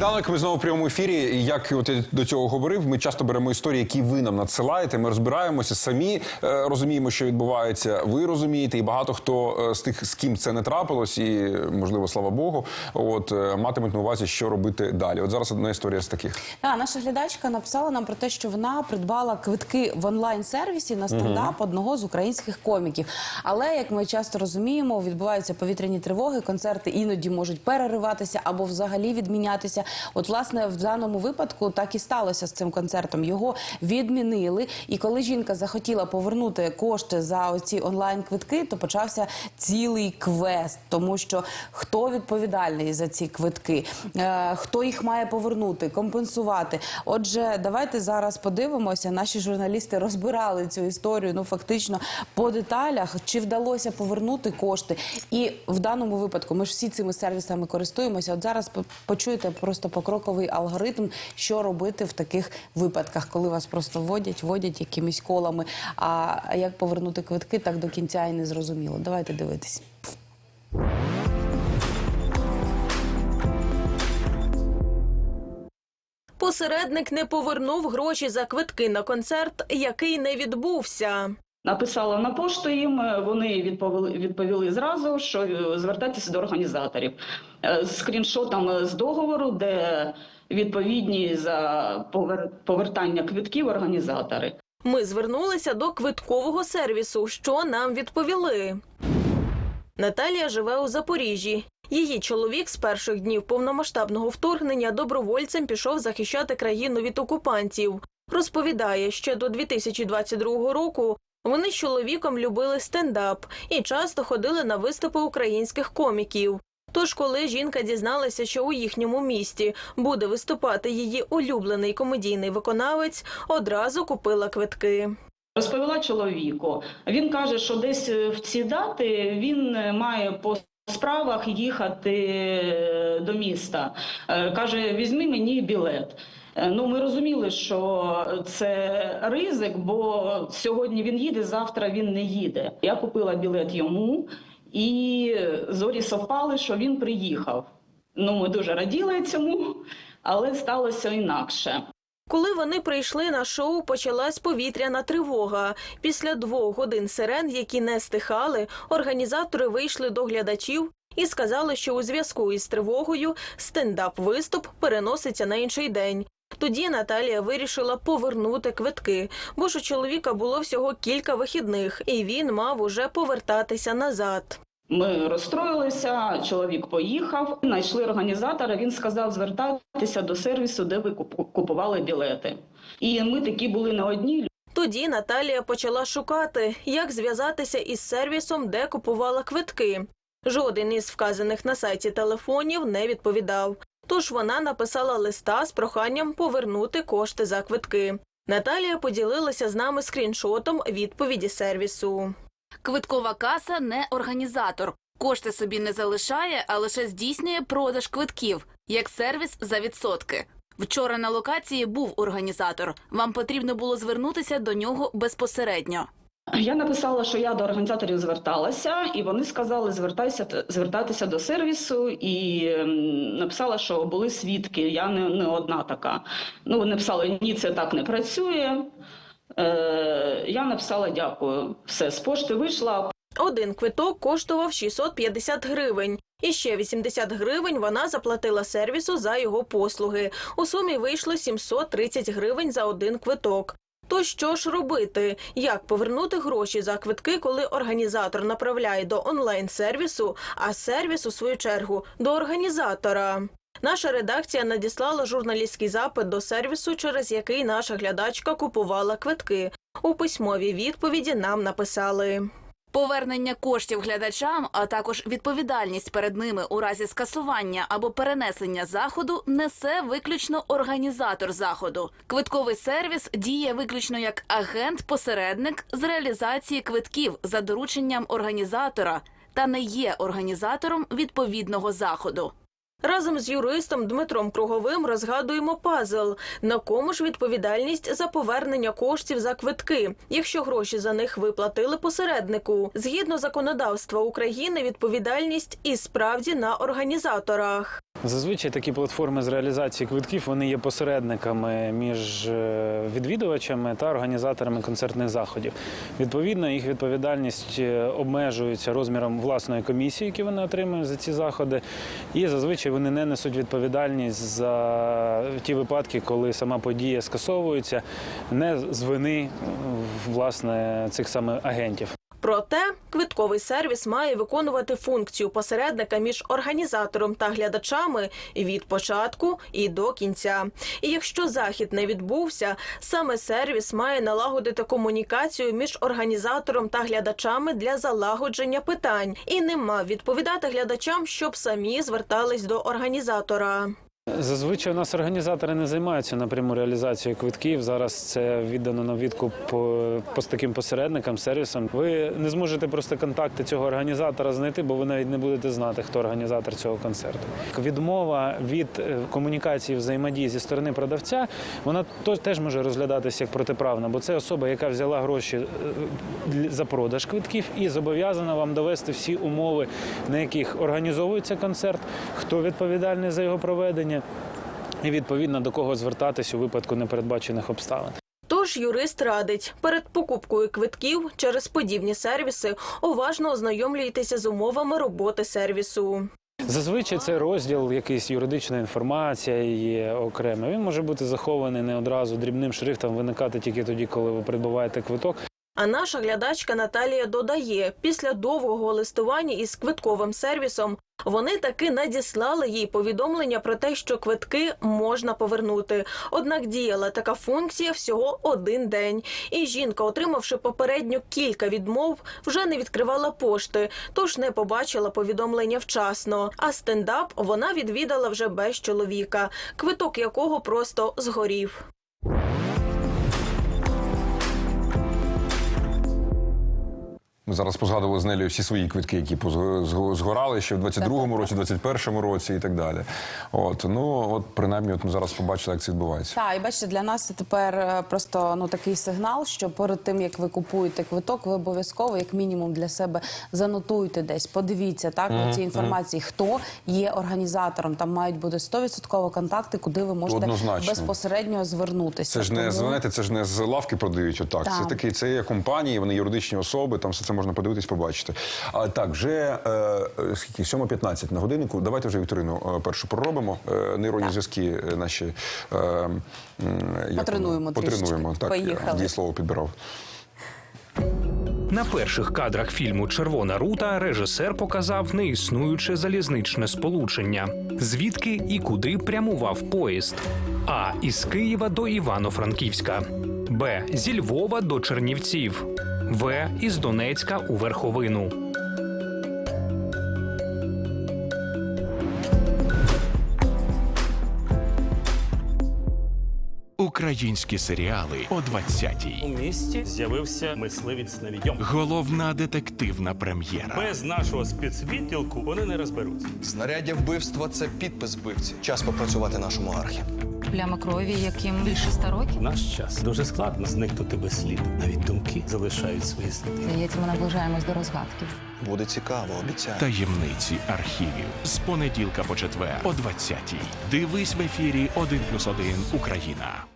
Данок, ми знову в прямому ефірі. Як от я до цього говорив, ми часто беремо історії, які ви нам надсилаєте. Ми розбираємося самі, е, розуміємо, що відбувається. Ви розумієте, і багато хто е, з тих, з ким це не трапилось, і можливо, слава Богу, от е, матимуть на увазі, що робити далі. От зараз одна історія з таких. А, наша глядачка написала нам про те, що вона придбала квитки в онлайн-сервісі на стендап одного з українських коміків. Але як ми часто розуміємо, відбуваються повітряні тривоги, концерти іноді можуть перериватися або взагалі відмінятися. От, власне, в даному випадку так і сталося з цим концертом. Його відмінили. І коли жінка захотіла повернути кошти за оці онлайн-квитки, то почався цілий квест, тому що хто відповідальний за ці квитки, е, хто їх має повернути, компенсувати. Отже, давайте зараз подивимося. Наші журналісти розбирали цю історію. Ну фактично по деталях, чи вдалося повернути кошти. І в даному випадку ми ж всі цими сервісами користуємося. От зараз по- почуєте просто покроковий алгоритм, що робити в таких випадках, коли вас просто водять, водять якимись колами. А як повернути квитки, так до кінця і не зрозуміло. Давайте дивитись. Посередник не повернув гроші за квитки на концерт, який не відбувся. Написала на пошту їм, е, вони відповіли, відповіли зразу, що е, звертайтеся до організаторів. Е, З скріншотом з договору, де відповідні за повер- повертання квитків організатори. Ми звернулися до квиткового сервісу, що нам відповіли. Наталія живе у Запоріжжі. Її чоловік з перших днів повномасштабного вторгнення добровольцем пішов захищати країну від окупантів. Розповідає, ще до 2022 року вони з чоловіком любили стендап і часто ходили на виступи українських коміків. Тож, коли жінка дізналася, що у їхньому місті буде виступати її улюблений комедійний виконавець, одразу купила квитки. Розповіла чоловіку. Він каже, що десь е, в ці дати він е, має по справах їхати е, до міста. Каже, візьми мені білет. Е, Ну, ми розуміли, що це ризик, бо сьогодні він їде, завтра він не їде. Я купила білет йому, і зорі совпали, що він приїхав. Ну, ми дуже раділи цьому, але сталося інакше. Коли вони прийшли на шоу, почалась повітряна тривога. Після двох годин сирен, які не стихали, організатори вийшли до глядачів і сказали, що у зв'язку із тривогою стендап-виступ переноситься на інший день. Тоді Наталія вирішила повернути квитки, бо ж у чоловіка було всього кілька вихідних, і він мав уже повертатися назад. Ми розстроїлися, чоловік поїхав, знайшли організатора. Він сказав звертайтеся до сервісу, де ви купували білети. І ми такі були не одні. Тоді Наталія почала шукати, як зв'язатися із сервісом, де купувала квитки. Жоден із вказаних на сайті телефонів не відповідав. Тож вона написала листа з проханням повернути кошти за квитки. Наталія поділилася з нами скріншотом відповіді сервісу. Квиткова каса не організатор. Кошти собі не залишає, а лише здійснює продаж квитків як сервіс за відсотки. Вчора на локації був організатор. Вам потрібно було звернутися до нього безпосередньо. Я написала, що я до організаторів зверталася, і вони сказали звертайся звертатися до сервісу. І написала, що були свідки. Я не, не одна така. Ну вони написали, ні, це так не працює. Е, я написала дякую. Все з пошти вийшла. Один квиток коштував 650 гривень. І ще 80 гривень вона заплатила сервісу за його послуги. У сумі вийшло 730 гривень за один квиток. То що ж робити? Як повернути гроші за квитки, коли організатор направляє до онлайн-сервісу, а сервіс, у свою чергу, до організатора? Наша редакція надіслала журналістський запит до сервісу, через який наша глядачка купувала квитки. У письмовій відповіді нам написали. Повернення коштів глядачам, а також відповідальність перед ними у разі скасування або перенесення заходу несе виключно організатор заходу. Квитковий сервіс діє виключно як агент-посередник з реалізації квитків за дорученням організатора та не є організатором відповідного заходу. Разом з юристом Дмитром Круговим розгадуємо пазл. На кому ж відповідальність за повернення коштів за квитки, якщо гроші за них виплатили посереднику? Згідно законодавства України, відповідальність і справді на організаторах. Зазвичай такі платформи з реалізації квитків вони є посередниками між е, відвідувачами та організаторами концертних заходів. Відповідно, їх відповідальність е, обмежується розміром власної комісії, які вони отримують за ці заходи, і зазвичай вони не несуть відповідальність за ті випадки, коли сама подія скасовується, не з вини власне цих саме агентів. Проте квитковий сервіс має виконувати функцію посередника між організатором та глядачами від початку і до кінця. І якщо захід не відбувся, саме сервіс має налагодити комунікацію між організатором та глядачами для залагодження питань і не мав відповідати глядачам, щоб самі звертались до організатора. Зазвичай у нас організатори не займаються напряму реалізацією квитків. Зараз це віддано на відкуп по, по таким посередникам, сервісам. Ви не зможете просто контакти цього організатора знайти, бо ви навіть не будете знати, хто організатор цього концерту. Відмова від е, комунікації взаємодії зі сторони продавця, вона теж може розглядатися як протиправна, бо це особа, яка взяла гроші е, за продаж квитків і зобов'язана вам довести всі умови, на яких організовується концерт, хто відповідальний за його проведення і відповідно до кого звертатись у випадку непередбачених обставин. Тож юрист радить перед покупкою квитків через подібні сервіси уважно ознайомлюйтеся з умовами роботи сервісу. Зазвичай це розділ, якийсь юридична інформація є окрема. Він може бути захований не одразу дрібним шрифтом, виникати тільки тоді, коли ви придбаваєте квиток. А наша глядачка Наталія додає, після довгого листування із квитковим сервісом вони таки надіслали їй повідомлення про те, що квитки можна повернути. Однак діяла така функція всього один день. І жінка, отримавши попередньо кілька відмов, вже не відкривала пошти, тож не побачила повідомлення вчасно. А стендап вона відвідала вже без чоловіка, квиток якого просто згорів. Ми зараз позгадували з Нелею всі свої квитки, які згорали ще в 22-му році, 21-му році і так далі. От ну от принаймні, от ми зараз побачили, як це відбувається. Так, і бачите, для нас це тепер е, просто ну такий сигнал, що перед тим як ви купуєте квиток, ви обов'язково, як мінімум, для себе занотуйте десь, подивіться так у цій інформації, хто є організатором. Там мають бути 100% контакти, куди ви можете Однозначно. безпосередньо звернутися. Це ж не Тому- знаєте, це ж не з лавки продають. Отак. Це Так. такі, це є компанії, вони юридичні особи. Там все це можна подивитись, побачити. А так, вже е, е, скільки 7.15 на годиннику. Давайте вже Вікторину е, першу проробимо. Е, нейронні Так. зв'язки е, наші е, як Потренуємо воно? трішечки. Потренуємо. Так, я Поїхали. дієслово підбирав. На перших кадрах фільму Червона рута режисер показав неіснуюче залізничне сполучення, звідки і куди прямував поїзд. А із Києва до Івано-Франківська, Б. Зі Львова до Чернівців, В. Із Донецька у Верховину. Українські серіали о 20-й. У місті з'явився мисливець на відьом. Головна детективна прем'єра. Без нашого спецвідділку вони не розберуться. Знаряддя вбивства це підпис вбивці. Час попрацювати нашому архі. Плями крові, яким більше ста років. Наш час дуже складно зникнути без сліду. Навіть думки залишають свої сліди. Здається, ми наближаємось до розгадки. Буде цікаво, обіцяю. Таємниці архівів з понеділка по четвер о 20-й. Дивись в ефірі 1+,1 Україна.